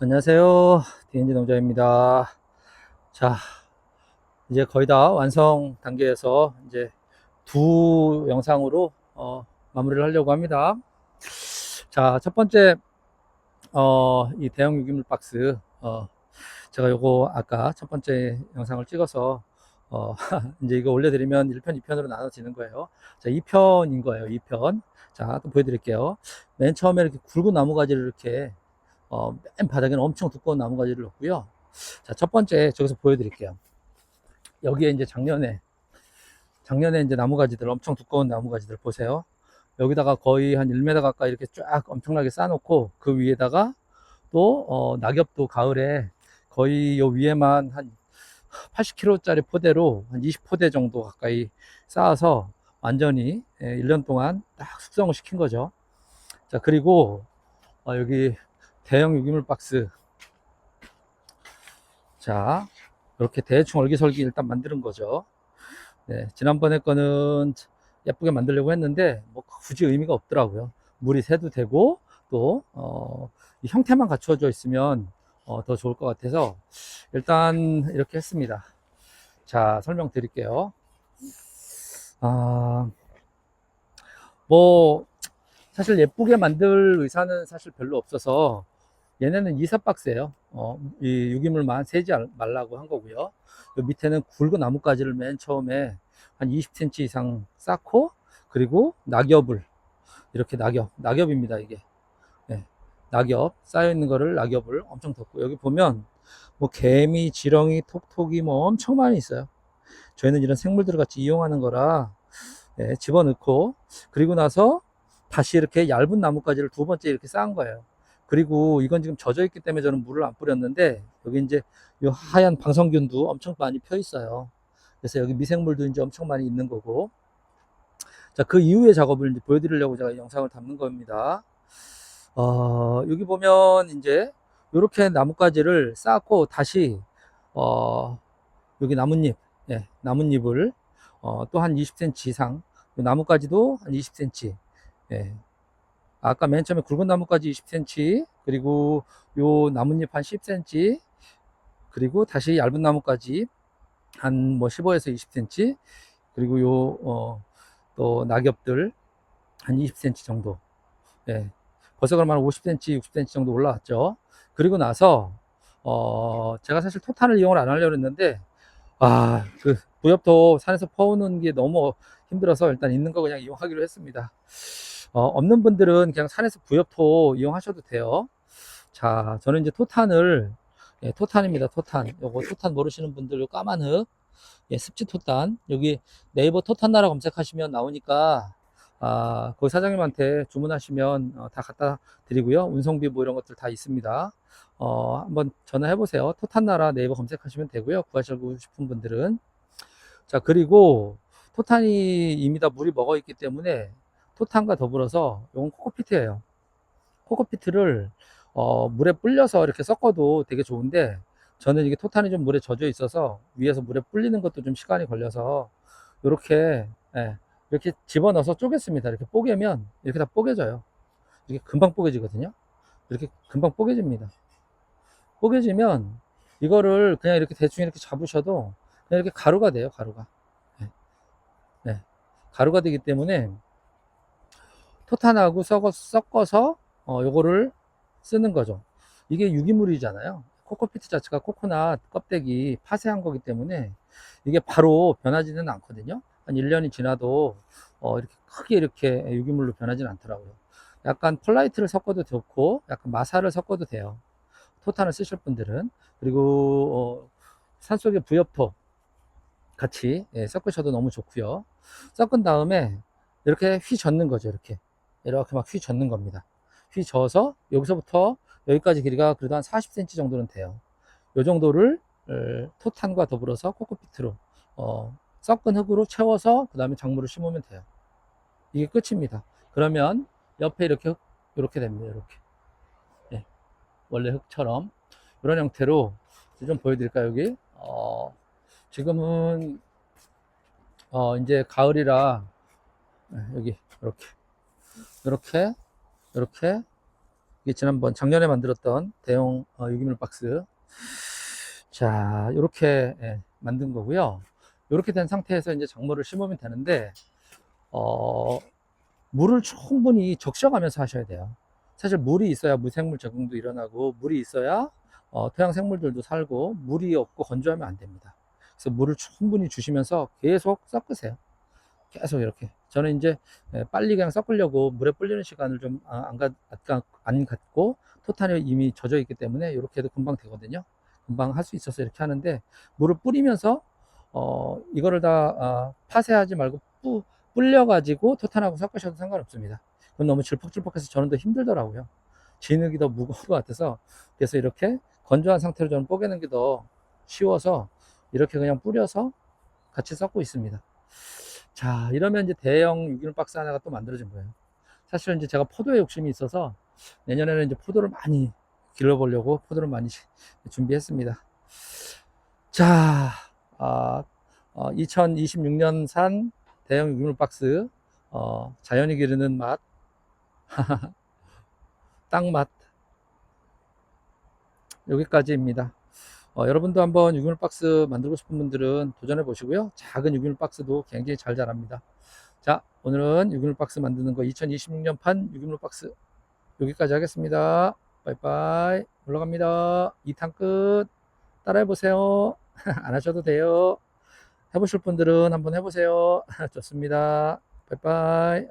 안녕하세요. DNG 농장입니다. 자, 이제 거의 다 완성 단계에서 이제 두 영상으로 어, 마무리를 하려고 합니다. 자, 첫 번째, 어, 이 대형 유기물 박스, 어, 제가 요거 아까 첫 번째 영상을 찍어서, 어, 이제 이거 올려드리면 1편, 2편으로 나눠지는 거예요. 자, 2편인 거예요, 2편. 자, 또 보여드릴게요. 맨 처음에 이렇게 굵은 나무 가지를 이렇게 어, 맨 바닥에는 엄청 두꺼운 나무 가지를 넣고요. 자, 첫 번째 저기서 보여드릴게요. 여기에 이제 작년에 작년에 이제 나무 가지들 엄청 두꺼운 나무 가지들 보세요. 여기다가 거의 한 1m 가까이 이렇게 쫙 엄청나게 쌓아놓고 그 위에다가 또 어, 낙엽도 가을에 거의 요 위에만 한 80kg짜리 포대로 한 20포대 정도 가까이 쌓아서 완전히 예, 1년 동안 딱 숙성을 시킨 거죠. 자, 그리고 어, 여기 대형 유기물 박스. 자, 이렇게 대충 얼기설기 일단 만드는 거죠. 네, 지난번에 거는 예쁘게 만들려고 했는데, 뭐 굳이 의미가 없더라고요. 물이 새도 되고, 또, 어, 이 형태만 갖추어져 있으면, 어, 더 좋을 것 같아서, 일단 이렇게 했습니다. 자, 설명 드릴게요. 아, 뭐, 사실 예쁘게 만들 의사는 사실 별로 없어서, 얘네는 이사 박스예요. 어, 이 유기물만 알- 말라고 한 거고요. 요 밑에는 굵은 나뭇가지를 맨 처음에 한 20cm 이상 쌓고 그리고 낙엽을 이렇게 낙엽, 낙엽입니다 이게. 네, 낙엽 쌓여 있는 거를 낙엽을 엄청 덮고 여기 보면 뭐 개미, 지렁이, 톡톡이 뭐 엄청 많이 있어요. 저희는 이런 생물들을 같이 이용하는 거라 예, 집어넣고 그리고 나서 다시 이렇게 얇은 나뭇가지를 두 번째 이렇게 쌓은 거예요. 그리고 이건 지금 젖어 있기 때문에 저는 물을 안 뿌렸는데 여기 이제 요 하얀 방성균도 엄청 많이 펴 있어요. 그래서 여기 미생물도 이제 엄청 많이 있는 거고. 자, 그 이후의 작업을 이제 보여드리려고 제가 이 영상을 담는 겁니다. 어, 여기 보면 이제 이렇게 나뭇가지를 쌓고 다시 어, 여기 나뭇잎, 예, 나뭇잎을 어, 또 한 20cm 이상, 요 나뭇가지도 한 20cm, 예, 아까 맨 처음에 굵은 나뭇가지 20cm, 그리고 요 나뭇잎 한 10cm, 그리고 다시 얇은 나뭇가지 한 뭐 15에서 20cm, 그리고 요, 어, 또 낙엽들 한 20cm 정도. 예. 벌써 그러면 한 50cm, 60cm 정도 올라왔죠. 그리고 나서, 어, 제가 사실 토탄을 이용을 안 하려고 했는데, 아, 그, 부엽도 산에서 퍼오는 게 너무 힘들어서 일단 있는 거 그냥 이용하기로 했습니다. 어, 없는 분들은 그냥 산에서 부엽토 이용하셔도 돼요. 자, 저는 이제 토탄을, 예, 토탄입니다. 토탄. 요거 토탄 모르시는 분들, 요 까만 흙, 예, 습지 토탄. 여기 네이버 토탄 나라 검색하시면 나오니까, 아, 거기 사장님한테 주문하시면 어, 다 갖다 드리고요. 운송비 뭐 이런 것들 다 있습니다. 어, 한번 전화해 보세요. 토탄 나라 네이버 검색하시면 되고요. 구하시고 싶은 분들은. 자, 그리고 토탄이 이미 다 물이 먹어 있기 때문에 토탄과 더불어서 이건 코코피트예요. 코코피트를 어, 물에 불려서 이렇게 섞어도 되게 좋은데 저는 이게 토탄이 좀 물에 젖어 있어서 위에서 물에 불리는 것도 좀 시간이 걸려서 이렇게 예, 이렇게 집어넣어서 쪼갰습니다. 이렇게 뽀개면 이렇게 다 뽀개져요. 이게 금방 뽀개지거든요. 이렇게 금방 뽀개집니다. 뽀개지면 이거를 그냥 이렇게 대충 이렇게 잡으셔도 그냥 이렇게 가루가 돼요. 가루가. 예. 예. 가루가 되기 때문에 토탄하고 섞어, 섞어 서 어, 요거를 쓰는 거죠. 이게 유기물이잖아요. 코코피트 자체가 코코넛 껍데기 파쇄한 거기 때문에 이게 바로 변하지는 않거든요. 한 1년이 지나도 어, 이렇게 크게 이렇게 유기물로 변하지는 않더라고요. 약간 폴라이트를 섞어도 좋고 약간 마사를 섞어도 돼요. 토탄을 쓰실 분들은 그리고 어, 산속의 부엽토 같이 예, 섞으셔도 너무 좋고요. 섞은 다음에 이렇게 휘 젓는 거죠. 이렇게 이렇게 막 휘 젓는 겁니다. 휘 져서 여기서부터 여기까지 길이가 그래도 한 40cm 정도는 돼요. 이 정도를 어, 토탄과 더불어서 코코피트로 어, 섞은 흙으로 채워서 그 다음에 작물을 심으면 돼요. 이게 끝입니다. 그러면 옆에 이렇게 흙, 이렇게 됩니다. 이렇게 예, 원래 흙처럼 이런 형태로 좀 보여드릴까요 여기? 어, 지금은 어, 이제 가을이라 예, 여기 이렇게 이렇게 이렇게 이게 지난번 작년에 만들었던 대형 어, 유기물 박스. 자, 이렇게 예, 만든 거고요. 이렇게 된 상태에서 이제 작물을 심으면 되는데 어, 물을 충분히 적셔가면서 하셔야 돼요. 사실 물이 있어야 무생물 적응도 일어나고 물이 있어야 어, 토양 생물들도 살고 물이 없고 건조하면 안 됩니다. 그래서 물을 충분히 주시면서 계속 섞으세요. 계속 이렇게. 저는 이제 예, 빨리 그냥 섞으려고 물에 불리는 시간을 좀안 안 갖고 토탄에 이미 젖어 있기 때문에 이렇게 해도 금방 되거든요. 금방 할 수 있어서 이렇게 하는데 물을 뿌리면서 어, 이거를 다 아, 파쇄하지 말고 뿌, 불려 가지고 토탄하고 섞으셔도 상관없습니다. 그건 너무 질퍽질퍽해서 저는 더 힘들더라고요. 진흙이 더 무거운 것 같아서 그래서 이렇게 건조한 상태로 저는 뽀개는 게 더 쉬워서 이렇게 그냥 뿌려서 같이 섞고 있습니다. 자, 이러면 이제 대형 유기물 박스 하나가 또 만들어진 거예요. 사실 이제 제가 포도에 욕심이 있어서 내년에는 이제 포도를 많이 길러보려고 포도를 많이 준비했습니다. 자, 아, 2026년 산 대형 유기물 박스, 어, 자연이 기르는 맛, 땅 맛. 여기까지입니다. 어, 여러분도 한번 유기물 박스 만들고 싶은 분들은 도전해 보시고요. 작은 유기물 박스도 굉장히 잘 자랍니다. 자, 오늘은 유기물 박스 만드는 거 2026년 판 유기물 박스 여기까지 하겠습니다. 빠이빠이. 올라갑니다. 2탄 끝. 따라해 보세요. 안 하셔도 돼요. 해보실 분들은 한번 해보세요. 좋습니다. 빠이빠이.